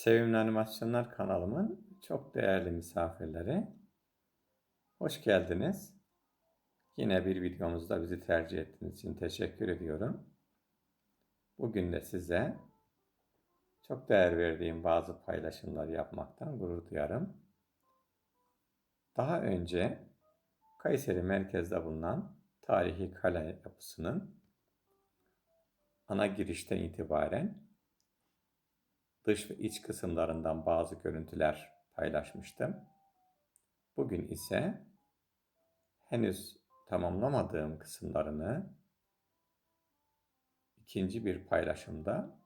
Sevimli Animasyonlar kanalımın çok değerli misafirleri, hoş geldiniz. Yine bir videomuzda bizi tercih ettiğiniz için teşekkür ediyorum. Bugün de size çok değer verdiğim bazı paylaşımlar yapmaktan gurur duyarım. Daha önce Kayseri merkezde bulunan tarihi kale yapısının ana girişten itibaren dış ve iç kısımlarından bazı görüntüler paylaşmıştım. Bugün ise henüz tamamlamadığım kısımlarını ikinci bir paylaşımda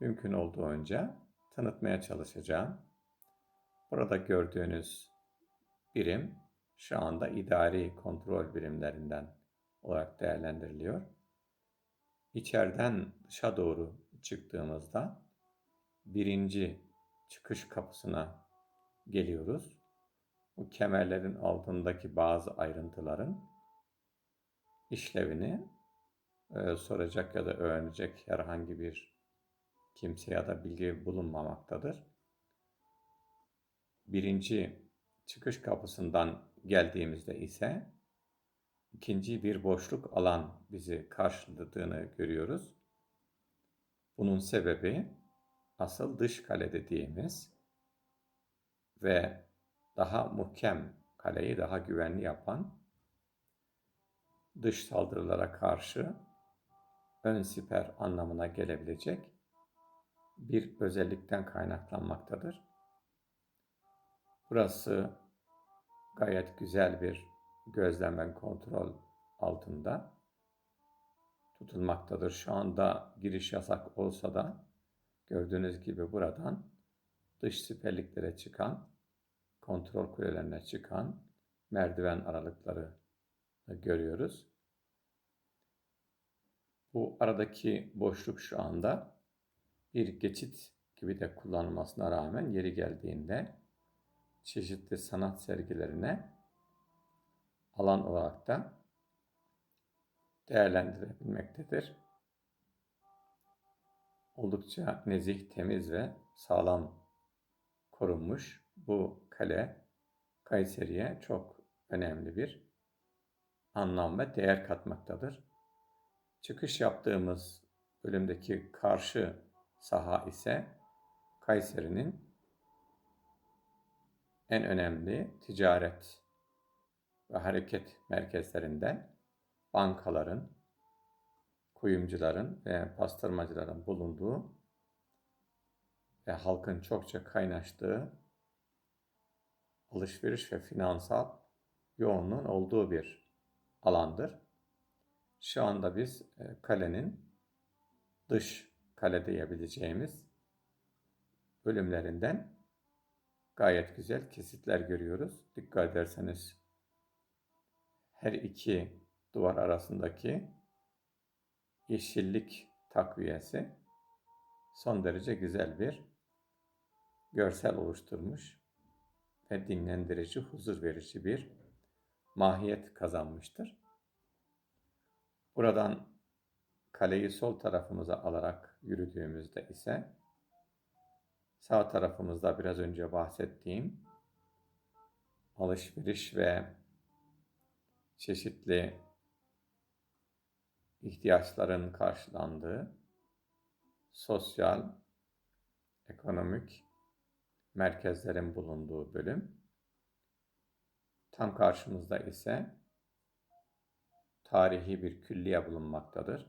mümkün olduğunca tanıtmaya çalışacağım. Burada gördüğünüz birim şu anda idari kontrol birimlerinden olarak değerlendiriliyor. İçeriden dışa doğru çıktığımızda birinci çıkış kapısına geliyoruz. Bu kemerlerin altındaki bazı ayrıntıların işlevini e, soracak ya da öğrenecek herhangi bir kimse ya da bilgi bulunmamaktadır. Birinci çıkış kapısından geldiğimizde ise ikinci bir boşluk alan bizi karşıladığını görüyoruz. Bunun sebebi asıl dış kale dediğimiz ve daha muhkem kaleyi daha güvenli yapan dış saldırılara karşı ön siper anlamına gelebilecek bir özellikten kaynaklanmaktadır. Burası gayet güzel bir gözlem ve kontrol altında tutulmaktadır. Şu anda giriş yasak olsa da gördüğünüz gibi buradan dış siperliklere çıkan, kontrol kulelerine çıkan merdiven aralıkları görüyoruz. Bu aradaki boşluk şu anda bir geçit gibi de kullanılmasına rağmen yeri geldiğinde çeşitli sanat sergilerine alan olarak da değerlendirebilmektedir. Oldukça nezih, temiz ve sağlam korunmuş bu kale Kayseri'ye çok önemli bir anlam ve değer katmaktadır. Çıkış yaptığımız bölümdeki karşı saha ise Kayseri'nin en önemli ticaret ve hareket merkezlerinden bankaların, kuyumcuların ve pastırmacıların bulunduğu ve halkın çokça kaynaştığı alışveriş ve finansal yoğunluğun olduğu bir alandır. Şu anda biz e, kalenin dış kale diyebileceğimiz bölümlerinden gayet güzel kesitler görüyoruz. Dikkat ederseniz her iki duvar arasındaki yeşillik takviyesi son derece güzel bir görsel oluşturmuş ve dinlendirici, huzur verici bir mahiyet kazanmıştır. Buradan kaleyi sol tarafımıza alarak yürüdüğümüzde ise sağ tarafımızda biraz önce bahsettiğim alışveriş ve çeşitli ihtiyaçların karşılandığı sosyal, ekonomik merkezlerin bulunduğu bölüm. Tam karşımızda ise tarihi bir külliye bulunmaktadır.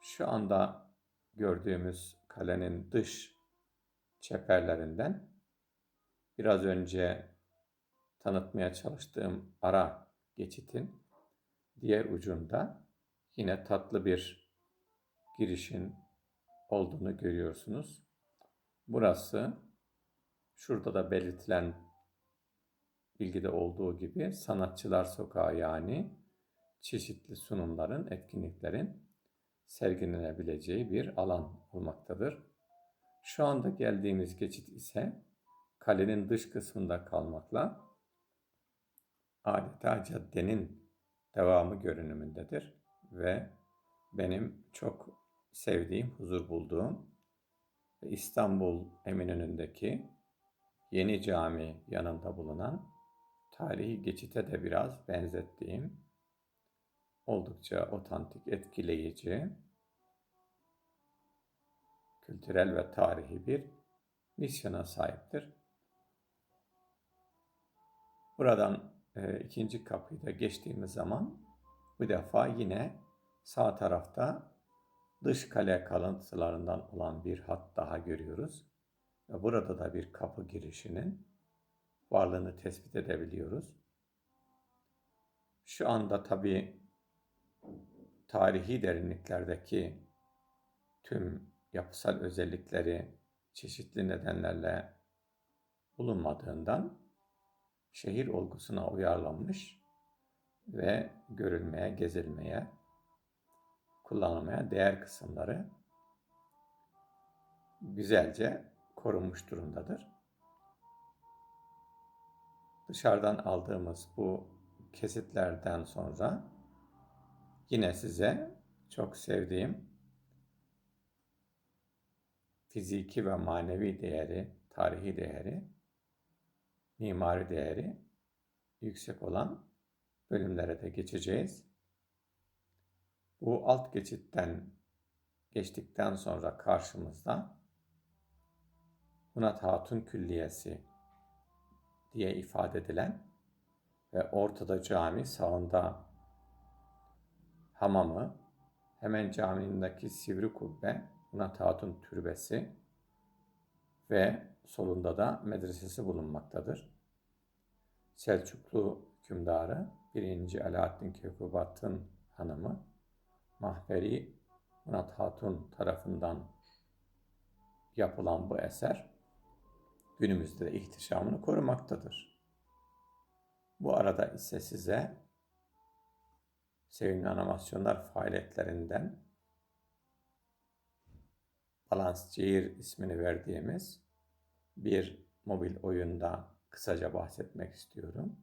Şu anda gördüğümüz kalenin dış çeperlerinden biraz önce tanıtmaya çalıştığım ara geçitin diğer ucunda yine tatlı bir girişin olduğunu görüyorsunuz. Burası şurada da belirtilen bilgide olduğu gibi sanatçılar sokağı yani çeşitli sunumların, etkinliklerin sergilenebileceği bir alan olmaktadır. Şu anda geldiğimiz geçit ise kalenin dış kısmında kalmakla adeta caddenin devamı görünümündedir ve benim çok sevdiğim, huzur bulduğum İstanbul Eminönü'ndeki Yeni Cami yanında bulunan tarihi geçite de biraz benzettiğim oldukça otantik, etkileyici, kültürel ve tarihi bir misyona sahiptir. Buradan e, ikinci kapıyı da geçtiğimiz zaman bu defa yine sağ tarafta dış kale kalıntılarından olan bir hat daha görüyoruz. Ve burada da bir kapı girişinin varlığını tespit edebiliyoruz. Şu anda tabi tarihi derinliklerdeki tüm yapısal özellikleri çeşitli nedenlerle bulunmadığından şehir olgusuna uyarlanmış ve görülmeye, gezilmeye, kullanılmaya değer kısımları güzelce korunmuş durumdadır. Dışarıdan aldığımız bu kesitlerden sonra yine size çok sevdiğim fiziki ve manevi değeri, tarihi değeri, mimari değeri yüksek olan bölümlere de geçeceğiz. Bu alt geçitten geçtikten sonra karşımızda Hunat Hatun Külliyesi diye ifade edilen ve ortada cami, sağında hamamı, hemen camindeki sivri kubbe, Hunat Hatun Türbesi ve solunda da medresesi bulunmaktadır. Selçuklu hükümdarı 1. Alaaddin Keykubat'ın hanımı Mahberi Murat Hatun tarafından yapılan bu eser günümüzde de ihtişamını korumaktadır. Bu arada ise size sevimli animasyonlar faaliyetlerinden Balans Cehir ismini verdiğimiz bir mobil oyunda kısaca bahsetmek istiyorum.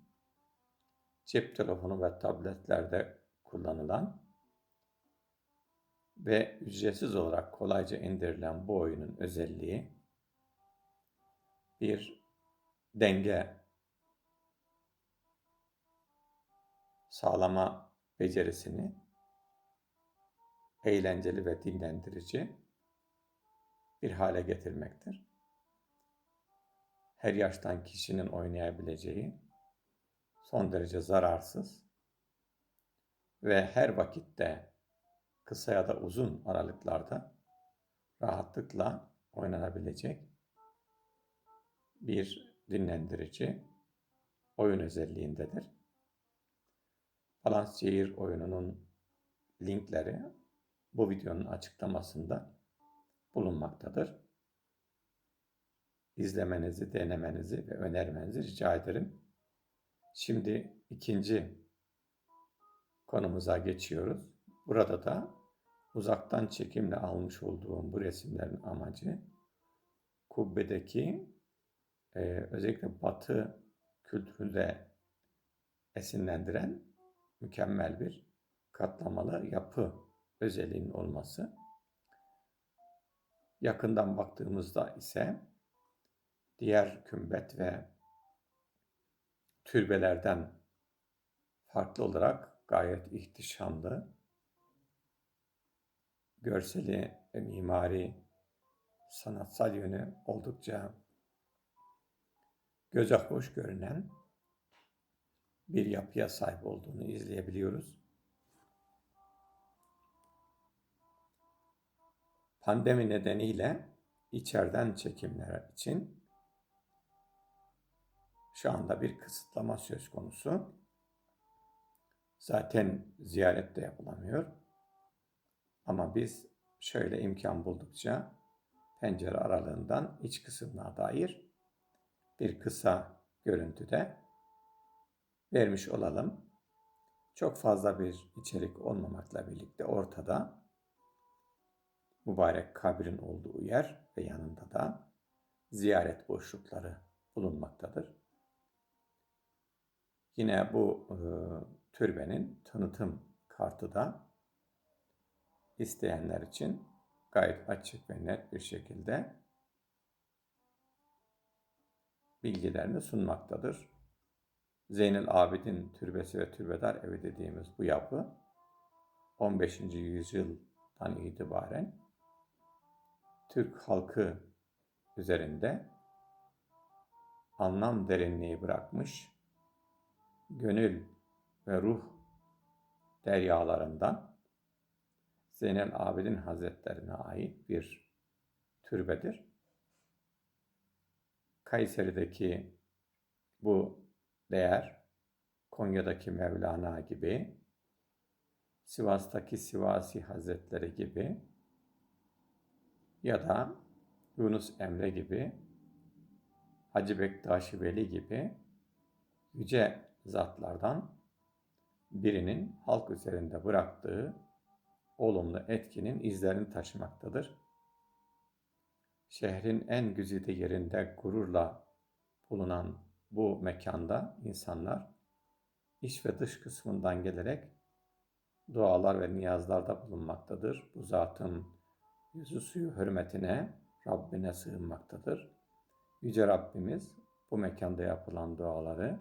Cep telefonu ve tabletlerde kullanılan ve ücretsiz olarak kolayca indirilen bu oyunun özelliği bir denge sağlama becerisini eğlenceli ve dinlendirici bir hale getirmektir. Her yaştan kişinin oynayabileceği son derece zararsız ve her vakitte kısa ya da uzun aralıklarda rahatlıkla oynanabilecek bir dinlendirici oyun özelliğindedir. Balans Şehir oyununun linkleri bu videonun açıklamasında bulunmaktadır. İzlemenizi, denemenizi ve önermenizi rica ederim. Şimdi ikinci konumuza geçiyoruz. Burada da uzaktan çekimle almış olduğum bu resimlerin amacı kubbedeki e, özellikle batı kültüründe esinlendiren mükemmel bir katlamalı yapı özelliğinin olması. Yakından baktığımızda ise diğer kümbet ve türbelerden farklı olarak gayet ihtişamlı, görseli ve mimari sanatsal yönü oldukça göze hoş görünen bir yapıya sahip olduğunu izleyebiliyoruz. Pandemi nedeniyle içeriden çekimler için şu anda bir kısıtlama söz konusu. Zaten ziyaret de yapılamıyor. Ama biz şöyle imkan buldukça pencere aralığından iç kısmına dair bir kısa görüntüde vermiş olalım. Çok fazla bir içerik olmamakla birlikte ortada mübarek kabrin olduğu yer ve yanında da ziyaret boşlukları bulunmaktadır. Yine bu e, türbenin tanıtım kartı da isteyenler için gayet açık ve net bir şekilde bilgilerini sunmaktadır. Zeynel Abidin Türbesi ve Türbedar Evi dediğimiz bu yapı 15. yüzyıldan itibaren Türk halkı üzerinde anlam derinliği bırakmış, gönül ve ruh deryalarından Zeynel Abidin Hazretlerine ait bir türbedir. Kayseri'deki bu değer Konya'daki Mevlana gibi, Sivas'taki Sivasi Hazretleri gibi ya da Yunus Emre gibi, Hacı Bektaşi Veli gibi yüce zatlardan birinin halk üzerinde bıraktığı olumlu etkinin izlerini taşımaktadır. Şehrin en güzide yerinde gururla bulunan bu mekanda insanlar iç ve dış kısmından gelerek dualar ve niyazlarda bulunmaktadır. Bu zatın yüzü suyu hürmetine Rabbine sığınmaktadır. Yüce Rabbimiz bu mekanda yapılan duaları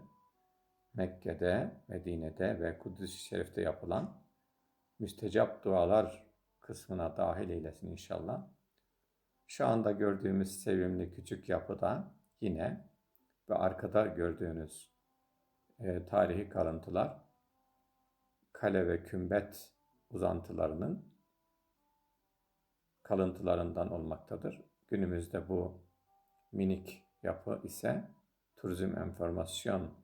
Mekke'de, Medine'de ve Kudüs-i Şerif'te yapılan müstecap dualar kısmına dahil eylesin inşallah. Şu anda gördüğümüz sevimli küçük yapıda yine ve arkada gördüğünüz e, tarihi kalıntılar kale ve kümbet uzantılarının kalıntılarından olmaktadır. Günümüzde bu minik yapı ise Turizm Enformasyon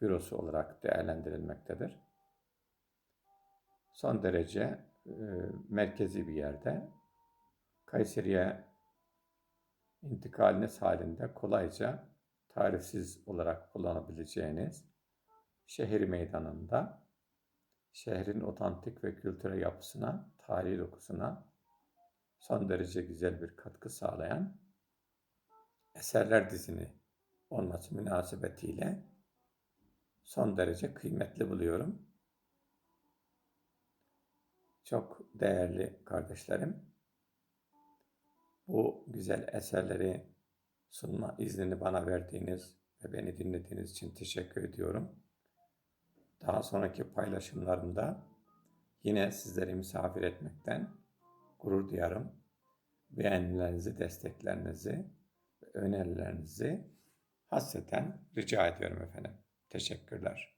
Bürosu olarak değerlendirilmektedir. Son derece e, merkezi bir yerde Kayseri'ye intikaliniz halinde kolayca tarifsiz olarak kullanabileceğiniz şehir meydanında şehrin otantik ve kültürel yapısına, tarihi dokusuna son derece güzel bir katkı sağlayan eserler dizini olması münasebetiyle son derece kıymetli buluyorum. Çok değerli kardeşlerim, bu güzel eserleri sunma iznini bana verdiğiniz ve beni dinlediğiniz için teşekkür ediyorum. Daha sonraki paylaşımlarımda yine sizleri misafir etmekten gurur duyarım. Beğenilerinizi, desteklerinizi önerilerinizi hasreten rica ediyorum efendim. Teşekkürler.